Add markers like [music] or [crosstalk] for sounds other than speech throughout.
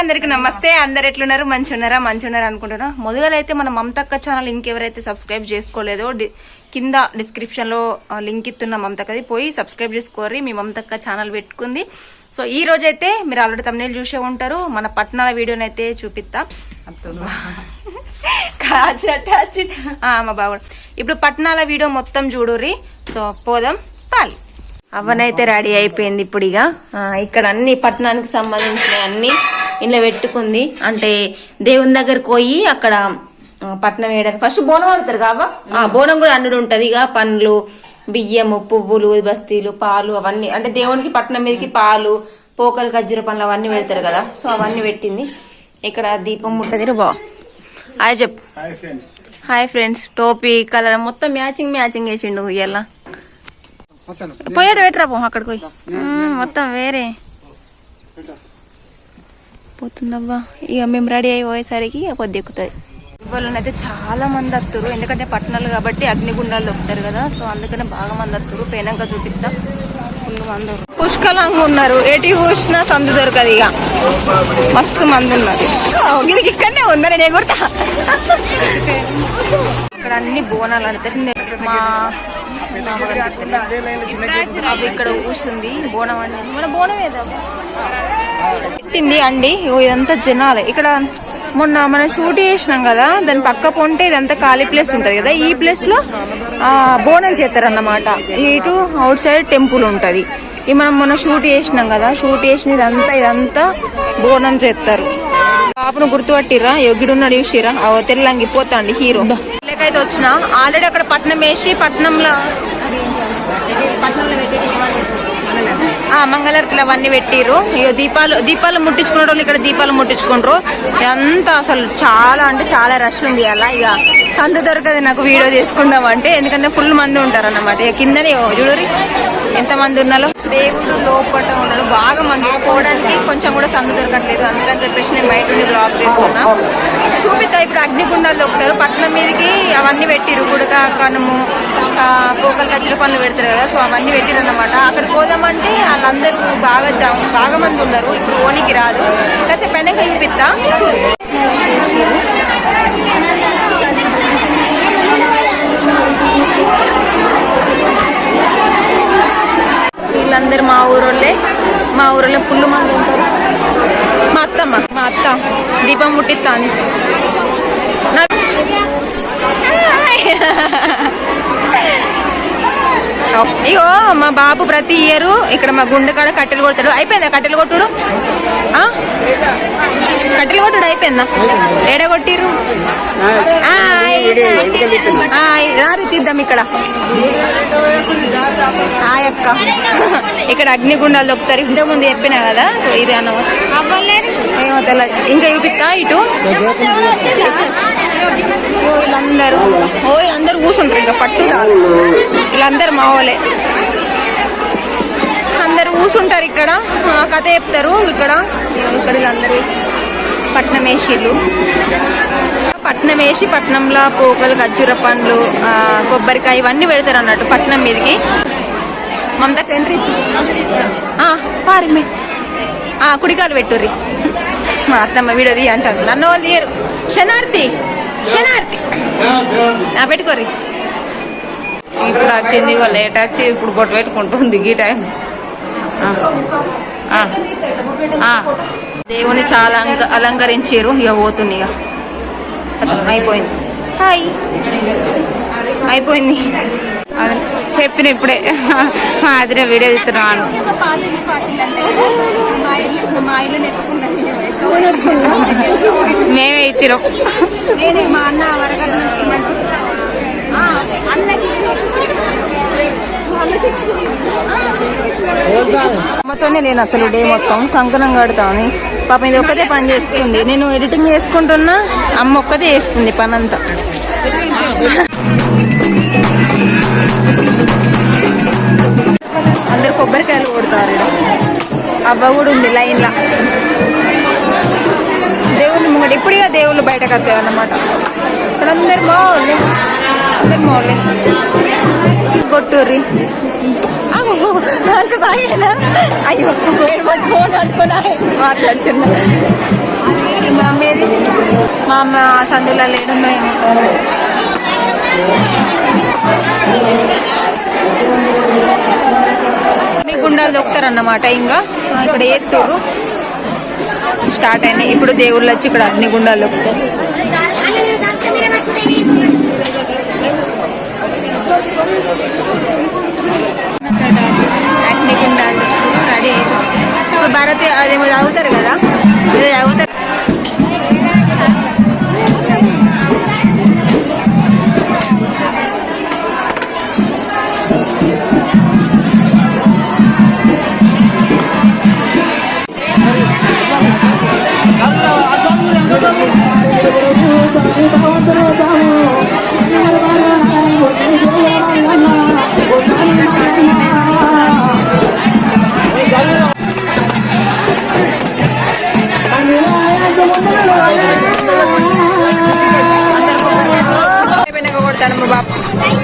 అందరికి నమస్తే. అందరు ఎట్లున్నారు? మంచి ఉన్నారా మంచి ఉన్నారా అనుకుంటున్నా. మొదలు అయితే మన మమతక్క ఛానల్ ఇంకెవరైతే సబ్స్క్రైబ్ చేసుకోలేదో కింద డిస్క్రిప్షన్లో లింక్ ఇస్తున్న మమతక్కది పోయి సబ్స్క్రైబ్ చేసుకోరి మీ మమతక్క ఛానల్ పెట్టుకుంది. సో ఈ రోజు అయితే మీరు ఆల్రెడీ తమిళ చూసే ఉంటారు. మన పట్టణాల వీడియోని అయితే చూపిస్తా మా ఇప్పుడు పట్టణాల వీడియో మొత్తం చూడుర్రి. సో పోదాం. పాలి. అవనైతే రెడీ అయిపోయింది ఇప్పుడు ఇక ఇక్కడ అన్ని పట్టణానికి సంబంధించిన అన్ని ఇంట్లో పెట్టుకుంది. అంటే దేవుని దగ్గరకు పోయి అక్కడ పట్నం వేయడానికి ఫస్ట్ బోనం ఆడుతారు కావా ఆ బోనం కూడా అన్నుడు ఉంటది. ఇక పండ్లు బియ్యము పువ్వులు బస్తీలు పాలు అవన్నీ అంటే దేవునికి పట్నం మీదకి పాలు పోకలు ఖర్జూర పండ్లు అవన్నీ పెడతారు కదా. సో అవన్నీ పెట్టింది. ఇక్కడ దీపం ముట్టది. బా. హాయ్ చెప్పు. Hi friends. టోపీ కలర్ మొత్తం మ్యాచింగ్ మ్యాచింగ్ వేసిండు ఇలా పోయాడు పెట్టరా పో అక్కడికి పోయి. మొత్తం వేరే. పోతుందబ్బా ఇక మేము రెడీ అయిపోయేసరికి కొద్ది ఎక్కుతుంది. వాళ్ళనైతే చాలా మంది వస్తారు ఎందుకంటే పట్టణాలు కాబట్టి అగ్నిగుండాలు దొరుకుతారు కదా. సో అందుకనే బాగా మంది వస్తారు పోయినాక చూపిస్తా. ఫుల్ మంది పుష్కలంగా ఉన్నారు. ఏటి చూసినా సందు దొరకదు ఇక. మస్తు మంది ఉన్నారు. దీనికి ఇక్కడనే ఉందని నేను ఎగురుతా ఇక్కడ అన్ని బోనాలు అంటారు. మా ఇక్కడ కూర్చుంది. బోనం అండి మన బోనం ఏదా పెట్టింది అండి. ఇదంతా జనాలే. ఇక్కడ మొన్న మనం షూట్ చేసినాం కదా దాని పక్క పొంటే ఇదంతా ఖాళీ ప్లేస్ ఉంటది కదా ఈ ప్లేస్లో ఆ బోనం చేస్తారు అన్నమాట ఇటు అవుట్ సైడ్ టెంపుల్ ఉంటది. ఈ మనం మొన్న షూట్ చేసినాం కదా షూట్ చేసిన ఇదంతా ఇదంతా బోనం చేస్తారు. పాపను గుర్తుపట్టిరా యోగిడున్నాడు చూసిరా ఆ తెల్లంగి పోతాండి హీరో. లేకైతే వచ్చిన. ఆల్రెడీ అక్కడ పట్నం వేసి పట్నంలో మంగళారతులు అవన్నీ పెట్టిర్రు. ఇక దీపాలు దీపాలు ముట్టించుకునే వాళ్ళు ఇక్కడ దీపాలు ముట్టించుకుంటారు ఇదంతా అసలు చాలా అంటే చాలా రష్ ఉంది అలా. ఇక సంత దొరకదు నాకు వీడియో తీసుకుందాం అంటే. ఎందుకంటే ఫుల్ మంది ఉంటారు అన్నమాట ఇక కిందనే చూడరి ఎంత మంది ఉన్నారో దేవుడు లోపల ఉన్నారు బాగా మంది పోవడానికి కొంచెం కూడా సందు దొరకట్లేదు. అందుకని చెప్పేసి నేను బయట ఉండి బ్లాక్ చేస్తున్నా. చూపిస్తా ఇప్పుడు అగ్నిగుండాలు దొక్కుతారు. పట్ల మీదకి అవన్నీ పెట్టిరు గుడక కనుము ఆ, పోకలు ఖర్చుల పనులు పెడతారు కదా. సో అవన్నీ పెట్టిరు అన్నమాట అక్కడ పోదామంటే వాళ్ళందరూ బాగా బాగా మంది ఉన్నారు. ఇప్పుడు ఓనికి రాదు. కాసేపు వెనక చూపిస్తా వీళ్ళందరూ మా ఊరోళ్ళే మా ఊరోళ్ళే ఫుల్ మంది ఉంటారు మా అత్తమ్మ మా అత్త దీపం ముట్టిస్తాను ఇగో మా బాబు ప్రతి ఇయర్ ఇక్కడ మా గుండె కాడ కట్టెలు కొడతాడు. అయిపోయిందా కట్టెలు కొట్టుడు? ఆ? కట్టెలు కొట్టుడు అయిపోయిందా? ఏడ కొట్టిర్రు? ఆ, ఆ, రారి తీద్దాం ఇక్కడ. ఆ యొక్క ఇక్కడ అగ్నిగుండాలు దొక్కుతారు. ఇంతకు ముందు చెప్పినా కదా? సో ఇది అన్నమాట. ఏమో తెల్లదు ఇంకా చూపిస్తా ఇటు. వీళ్ళందరూ ఓ వీళ్ళందరూ కూర్చుంటారు ఇంకా పట్టు వీళ్ళందరూ మా వాళ్ళే అందరూ కూర్చుంటారు ఇక్కడ. కథ చెప్తారు ఇక్కడ. ఇక్కడ వీళ్ళందరూ పట్నం వేసిళ్ళు. పట్నం వేసి పట్నంలో పోకలు ఖర్జూర పండ్లు కొబ్బరికాయ ఇవన్నీ పెడతారు అన్నట్టు పట్నం మీదకి. మమతకు ఎంట్రీ పారి కుడికాలు పెట్టుర్రి. మా అత్తమ్మ వీడది అంటారు నన్ను వాళ్ళు తీయరు. శనార్థి శనార్థి నా పెట్టుకోరి ఇప్పుడు వచ్చింది ఇగో లేట్ వచ్చి ఇప్పుడు బొట్టు పెట్టుకుంటుంది ఈ టైం దేవుని చాలా అలంక అలంకరించారు ఇక పోతుంది ఇక అయిపోయింది. హాయ్. అయిపోయింది. చెప్పిన ఇప్పుడే. అదినే వీడియో తీస్తున్నాను మేమే ఇచ్చినాం మా అన్న అమ్మతోనే నేను అసలు డే మొత్తం కంకణం కడతాను పాపం ఇది ఒక్కటే పని చేస్తుంది. నేను ఎడిటింగ్ చేసుకుంటున్నా అమ్మ ఒక్కతే చేసుకుంది పని అంతా అందరు కొబ్బరికాయలు కొడతారు. అవ్వ కూడా ఉంది లైన్లా. దేవుళ్ళు ఇప్పుడు ఇక దేవుళ్ళు బయటకు వస్తాయి అన్నమాట ఇక్కడ అందరు మావాళ్ళు. అందరు మా కొట్టుర్రి కొట్టూరి అంత బాగా అయ్యో ఫోన్ అనుకున్నా. మాట్లాడుతున్నా. మా అమ్మ సందులో లేడున్నాయి అన్ని గుండాలు దొక్కుతారన్నమాట ఇంకా. ఇక్కడ ఏత్తూరు స్టార్ట్ అయినాయి. ఇప్పుడు దేవుళ్ళు వచ్చి ఇక్కడ అన్ని గుండాలు అగ్నిగుండాలు అగ్ని రెడీ అవుతుంది ఇప్పుడు భారతి అదేమో తాగుతారు కదా? ఇది తాగుతారు వెనక కొడతాను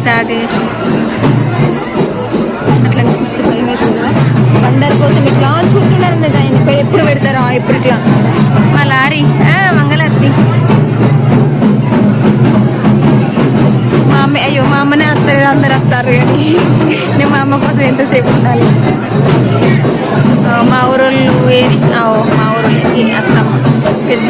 స్టార్ట్ చేసి అట్లా అనిపిస్తుంది భయం అవుతుంది అందరి కోసం ఇట్లా చూస్తున్నారు అన్నట్టు ఆయన ఎప్పుడు పెడతారా ఎప్పుడు ఇట్లా. మా లారీ మంగళార్తి. మా అమ్మ అయ్యో మా అమ్మనే వస్తారు అందరు వస్తారు కానీ నేను మా అమ్మ కోసం ఎంతసేపు ఉండాలి? మా ఊరోళ్ళు ఏది? ఆ, మా ఊరోళ్ళకి అత్తమ్మ పెద్ద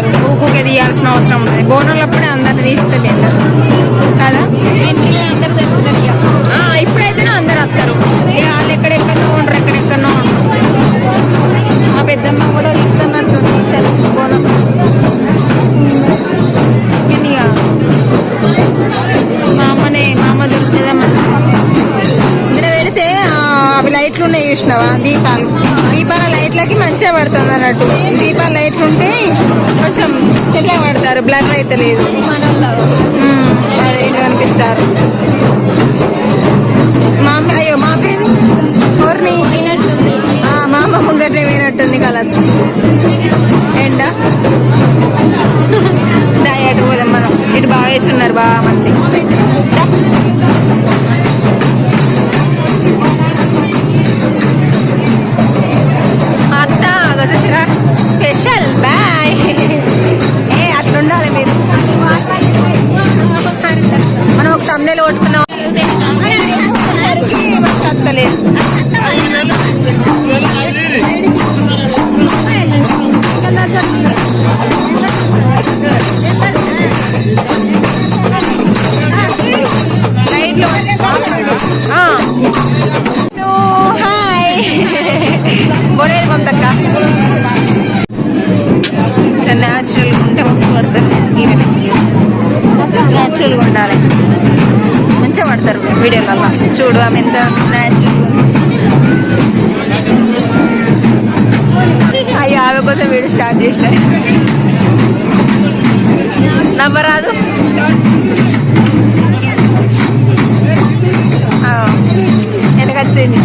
ఫీల్ అప్ అవుతారు ఊకే తీయాల్సిన అవసరం ఉంటుంది బోనాలప్పుడే అందరిని తీస్తే బెటర్ కదా? ఇంట్లో అందరు ఇప్పుడైతేనే అందరు వస్తారు. వాళ్ళు ఎక్కడెక్కడో చూసినావా? దీపాలు. దీపాల లైట్లకి మంచిగా పడుతుంది అన్నట్టు. దీపాల లైట్లు ఉంటే కొంచెం చెట్లా పడతారు? బ్లర్ అయితే లేదు. మనోళ్ళ మ్మ్. అదే ఇటు కనిపిస్తారు. మా అయ్యో మా పేరు? ఎవరిని మా అమ్మ ముంగట్నే పోయినట్టుంది కలర్స్. ఎండ [laughs] దా, పోదాం మనం. ఇటు బాగా వేస్తున్నారు బాగా మంది. దా. స్పెషల్. బాయ్. ఏ అట్లుండాలి మీరు. మనం ఒక తమ్నేలు కొట్టుకున్నాం న్యాచురల్గా ఉండాలి. మంచిగా పడతారు వీడియోలలో చూడు ఆమె ఎంత న్యాచురల్ అయ్యో ఆమె కోసం వీడియో స్టార్ట్ చేసిన. నవ్వరాదు. వెనకొచ్చింది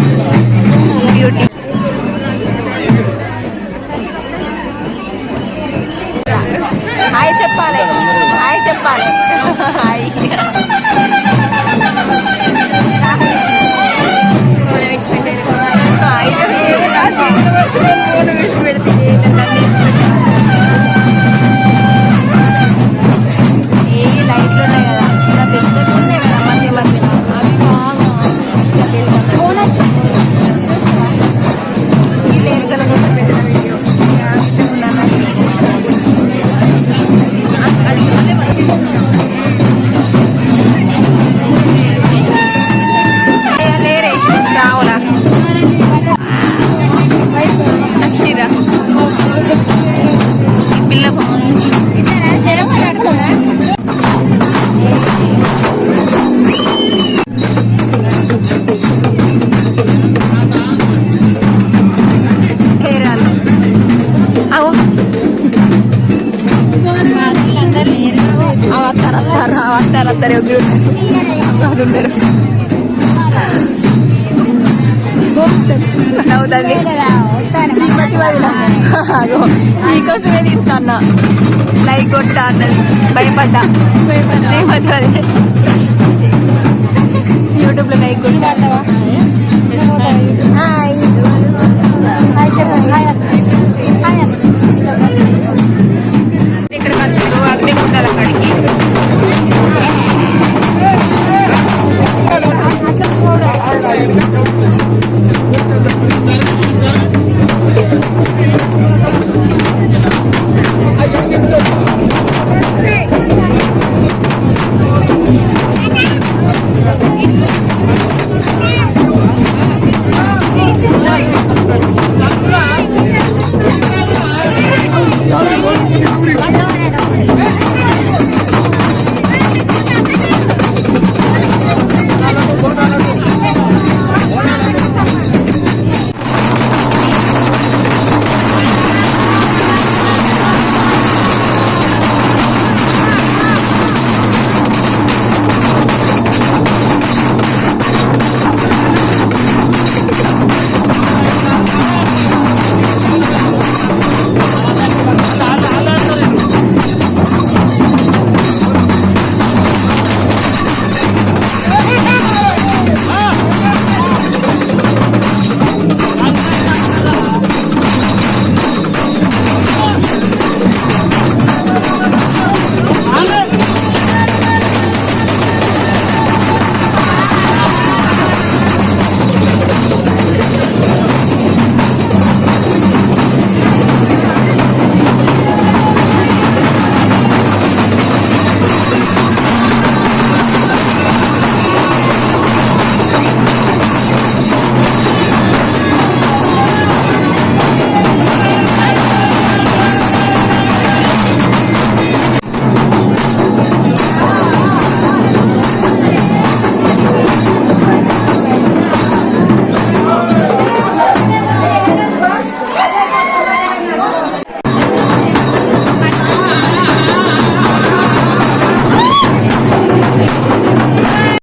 బ్యూటీ హాయ్ చెప్పాలి. హాయ్ చెప్పాలి. మాట్లాడతారు ఎవరు అవుతుంది శ్రీపతి అదో నీకోసమే తీస్తాను లైక్ కొట్టా అన్నది. భయపడ్డా. శ్రీపతి వదిలే యూట్యూబ్లో లైక్ కొట్టా. ఇక్కడ కత్తారు అగ్నిగుండాల అక్కడికి